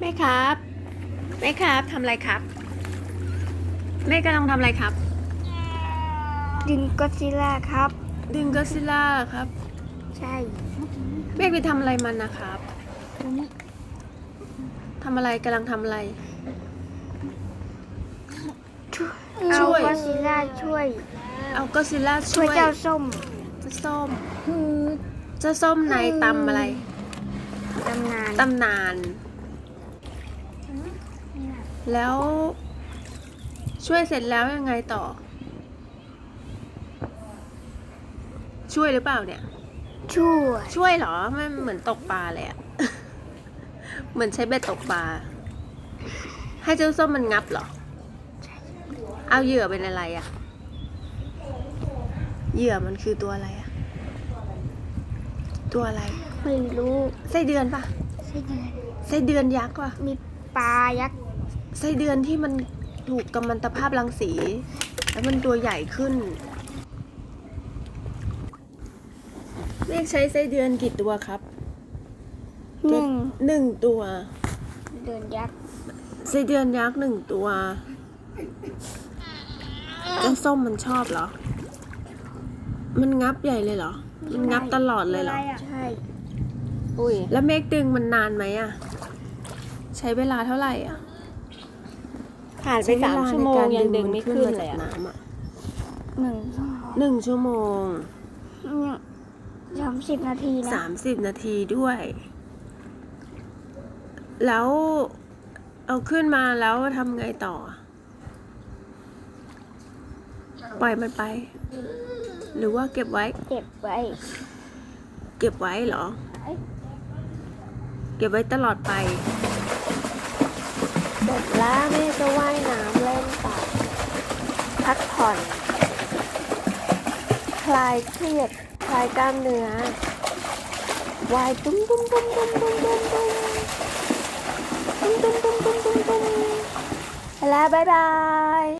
แม่ครับแม่ครับทำอะไรครับแม่กำลังทำอะไรครับดินก็อดซิลล่าครับ ดึงก็ซิล่าครับ ใช่แม่ไปทำอะไรมันนะครับทำอะไรกำลังทำอะไร เอาช่วย ก็อดซิลล่าช่วย เอาก็ซิล่าช่ช่ววยยเจ้าส้มเจ้าส้มเจ้าส้มในตำอะไรตำนานตำนาน แล้วช่วยเสร็จแล้วยังไงต่อ ช่วยหรือเปล่าเนี่ย ช่วย ช่วยเหรอไม่เหมือนตกปลาเลยอะเหมือนใช้เบ็ดตกปลา ให้เจ้าส้มมันงับเหรอ เอาเหยื่อเป็นอะไรอะเหยื่อมันคือตัวอะไรอะตัวอะไร ไม่รู้ไส้เดือนปะไส้เดือนไส้เดือนยักษ์ปะมีปลายักษ์ ไส้เดือนที่มันถูกกัมมันตภาพรังสี แล้วมันตัวใหญ่ขึ้นเรียกใช้ไส้เดือนกี่ตัวครับหนึ่งหนึ่งตัวเดือนยักษ์ไส้เดือนยักษ์หนึ่งตัวเจ้าส้มมันชอบเหรอ มันงับใหญ่เลยเหรอ มันงับตลอดเลยเหรอ ใช่ อุ้ย แล้วเมฆดึงมันนานไหมอะ ใช้เวลาเท่าไหร่อะ ผ่านไปสามชั่วโมงยังดึงไม่ขึ้นเลยใช้วาอะใการดึงมันขึ้นมาจากน้ำอะหนึ่งหนึ่งชั่วโมงสามสิบนาทีนะสามสิบนาทีด้วย แล้วเอาขึ้นมาแล้วทำไงต่อ ปล่อยมันไป หรือว่าเก็บไว้ เก็บไว้ เก็บไว้เหรอ เก็บไว้ตลอดไป เสร็จแล้วแม่ก็ว่ายน้ำเล่นต่อพักผ่อน คลายเครียด คลายกล้ามเนื้อว่ายตุ้มตุ้มตุ้มตุ้มตุ้มตุ้มตุ้มตุ้มตุ้มตุ้มตุ้มตุ้มตุ้มแล้วบ๊ายบาย